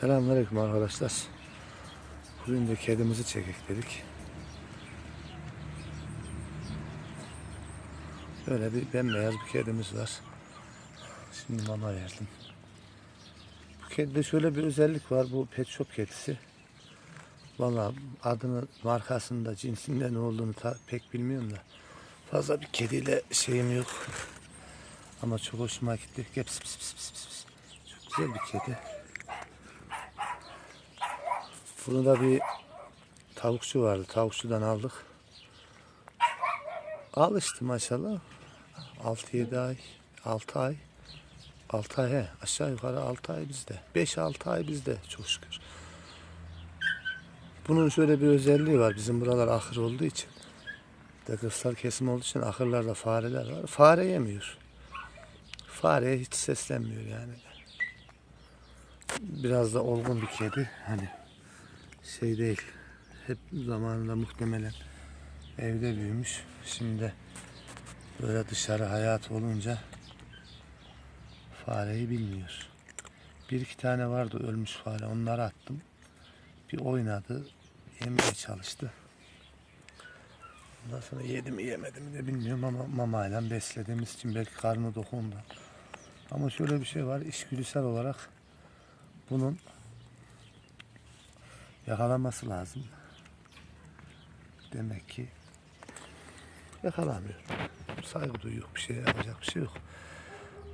Selamünaleyküm arkadaşlar. Bugün de kedimizi çekek dedik. Böyle bir bembeyaz bir kedimiz var. Şimdi mama verdim. Bu kedide şöyle bir özellik var. Bu pet shop kedisi. Valla adını, markasını da cinsinde ne olduğunu pek bilmiyorum da. Fazla bir kediyle şeyim yok. Ama çok hoşuma gitti. Pis pis pis pis pis. Çok güzel bir kedi. Bunu da bir tavukçu vardı. Tavukçudan aldık. Alıştı maşallah. 6-7 ay, 6 ay. 6 ay he. Aşağı yukarı 6 ay bizde. 5-6 ay bizde çok şükür. Bunun şöyle bir özelliği var. Bizim buralar ahır olduğu için. De kırsal kesim olduğu için ahırlarda fareler var. Fare yemiyor. Fareye hiç seslenmiyor yani. Biraz da olgun bir kedi. Hani şey değil. Hep zamanında muhtemelen evde büyümüş. Şimdi böyle dışarı hayat olunca fareyi bilmiyor. Bir iki tane vardı ölmüş fare. Onları attım. Bir oynadı. Yemeye çalıştı. Ondan sonra yedi mi yemedi mi de bilmiyorum ama mamayla beslediğimiz için belki karnı dokundu. Ama şöyle bir şey var. İçgüdüsel olarak bunun yakalanması lazım. Demek ki yakalamıyor. Saygı duyuyor. Bir şey yapacak bir şey yok.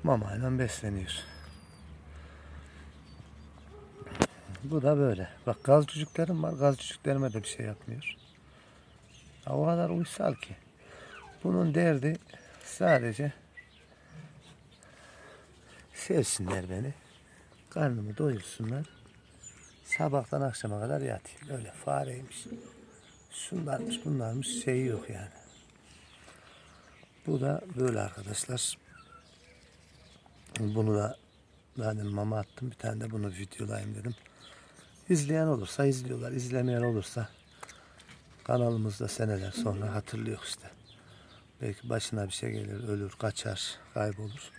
Mamayla besleniyor. Bu da böyle. Bak gaz cücüklerim var. Gaz cücüklerime de bir şey yapmıyor. Ha, o kadar uysal ki. Bunun derdi sadece sevsinler beni. Karnımı doyursunlar. Sabahtan akşama kadar yatayım. Öyle fareymiş. Şunlarmış bunlarmış şeyi yok yani. Bu da böyle arkadaşlar. Bunu da zaten mama attım. Bir tane de bunu videolayayım dedim. İzleyen olursa izliyorlar. İzlemeyen olursa kanalımızda seneler sonra hatırlıyor işte. Belki başına bir şey gelir, ölür, kaçar, kaybolur.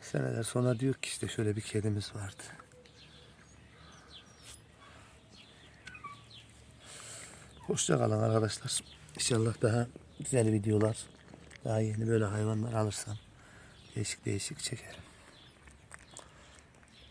Seneler sonra diyor ki işte şöyle bir kedimiz vardı. Hoşça kalın arkadaşlar. İnşallah daha güzel videolar, daha yeni böyle hayvanlar alırsam değişik değişik çekerim.